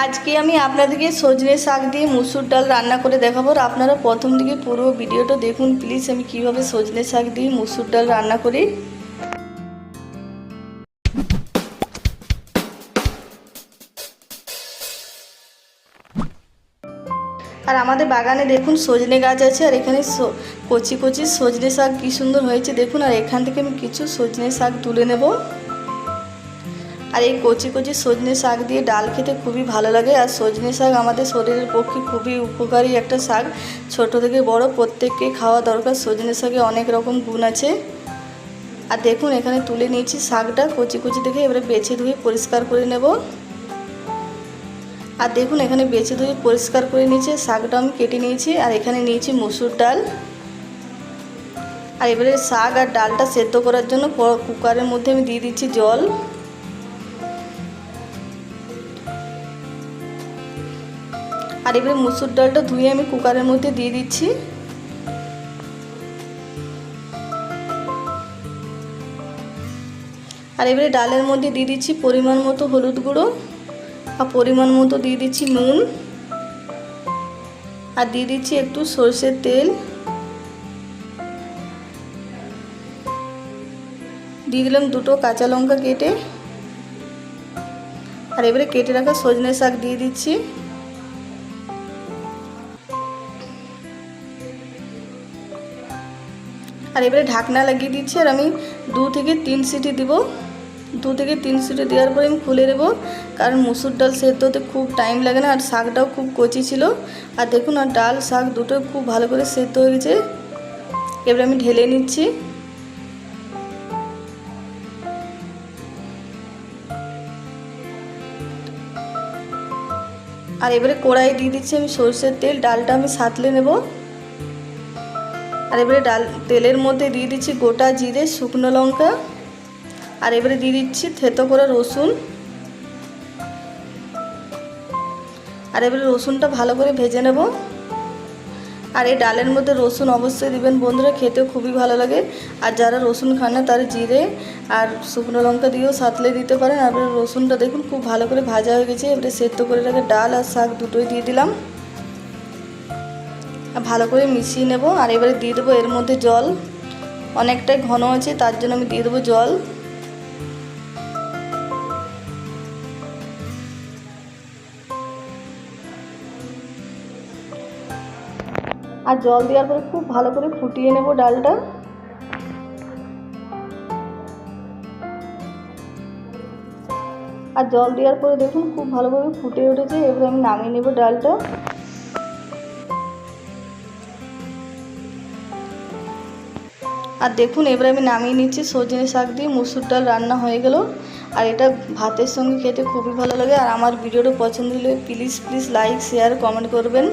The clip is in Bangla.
আজকে আমি আপনাদেরকে সজনে শাক দিয়ে মুসুর ডাল রান্না করে দেখাবো আপনারা প্রথম দিকে পুরো ভিডিওটা দেখুন। প্লিজ আমি কীভাবে সজনে শাক দিয়ে মুসুর ডাল রান্না করি। আর আমাদের বাগানে দেখুন সজনে গাছ আছে আর এখানে কচি কচি সজনে শাক কী সুন্দর হয়েছে। দেখুন আর এখান থেকে আমি কিছু সজনে শাক তুলে নেব। আর এই কচি কচি সজনে শাক দিয়ে ডাল খেতে খুবই ভালো লাগে। আর সজনে শাক আমাদের শরীরের পক্ষে খুবই উপকারী একটা শাক। ছোট থেকে বড় প্রত্যেককে খাওয়া দরকার, সজনে শাকে অনেক রকম গুণ আছে। আর দেখুন, এখানে তুলে নিয়েছি শাকটা, কচি কচি দেখে এবারে বেছে ধুয়ে পরিষ্কার করে নেব। আর দেখুন, এখানে বেছে ধুয়ে পরিষ্কার করে নিয়েছি, শাকটা আমি কেটে নিয়েছি। আর এখানে নিয়েছি মসুর ডাল। আর এবারে শাক আর ডালটা সেদ্ধ করার জন্য কুকারের মধ্যে আমি দিয়ে দিচ্ছি জল। আর এবারে মুসুর ডালটা ধুয়ে আমি কুকারের মধ্যে দিয়ে দিচ্ছি। আর এবারে ডালের মধ্যে দিয়ে দিচ্ছি পরিমাণ মতো হলুদ গুঁড়ো আর পরিমাণ মতো দিয়ে দিচ্ছি নুন। আর দিয়ে দিচ্ছি একটু সর্ষের তেল। দিয়ে দিলাম দুটো কাঁচা লঙ্কা কেটে। আর এবারে কেটে রাখা সজনে শাক দিয়ে দিচ্ছি। আর এবারে ঢাকনা লাগিয়ে দিচ্ছি আর আমি দু থেকে তিন সিটি দিব। দু থেকে তিন সিটি দেওয়ার পরে আমি খুলে দেবো কারণ মুসুর ডাল সেদ্ধ হতে খুব টাইম লাগে না আর শাকটাও খুব কচি ছিল। আর দেখুন, আর ডাল, শাক দুটো খুব ভালো করে সেদ্ধ হয়ে গেছে। এবারে আমি ঢেলে নিচ্ছি। আর এবারে কড়াই দিয়ে দিচ্ছি আমি সরষের তেল। ডালটা আমি সাতলে নেব। আর এবারে ডাল, তেলের মধ্যে দিয়ে দিচ্ছি গোটা জিরে, শুকনো লঙ্কা। আর এবারে দিয়ে দিচ্ছি থেতো করা রসুন। আর এবারে রসুনটা ভালো করে ভেজে নেব। আর এই ডালের মধ্যে রসুন অবশ্যই দিবেন। বন্ধুরা, খেতেও খুবই ভালো লাগে। আর যারা রসুন খান না, তারা জিরে আর শুকনো লঙ্কা দিয়েও সাতলে দিতে পারেন। আর রসুনটা দেখুন, খুব ভালো করে ভাজা হয়ে গেছে। এবারে সেদ্ধ করে রাখা ডাল আর শাক দুটোই দিয়ে দিলাম। ভালো করে মিশিয়ে নেব আর এবারে দিয়ে দেবো এর মধ্যে জল। অনেকটাই ঘন আছে, তার জন্য আমি দিয়ে দেবো জল। আর জল দেওয়ার পরে খুব ভালো করে ফুটিয়ে নেব ডালটা। আর জল দেওয়ার পরে দেখুন, খুব ভালোভাবে ফুটে উঠেছে, এবারে আমি নামিয়ে নেব ডালটা। আর দেখুন, এবারে আমি নামিয়ে নিচ্ছি সজনে শাক দিয়ে, মুসুর ডাল রান্না হয়ে গেল। আর এটা ভাতের সঙ্গে খেতে খুবই ভালো লাগে। আর আমার ভিডিওটা পছন্দ হলে please please like share comment করবেন।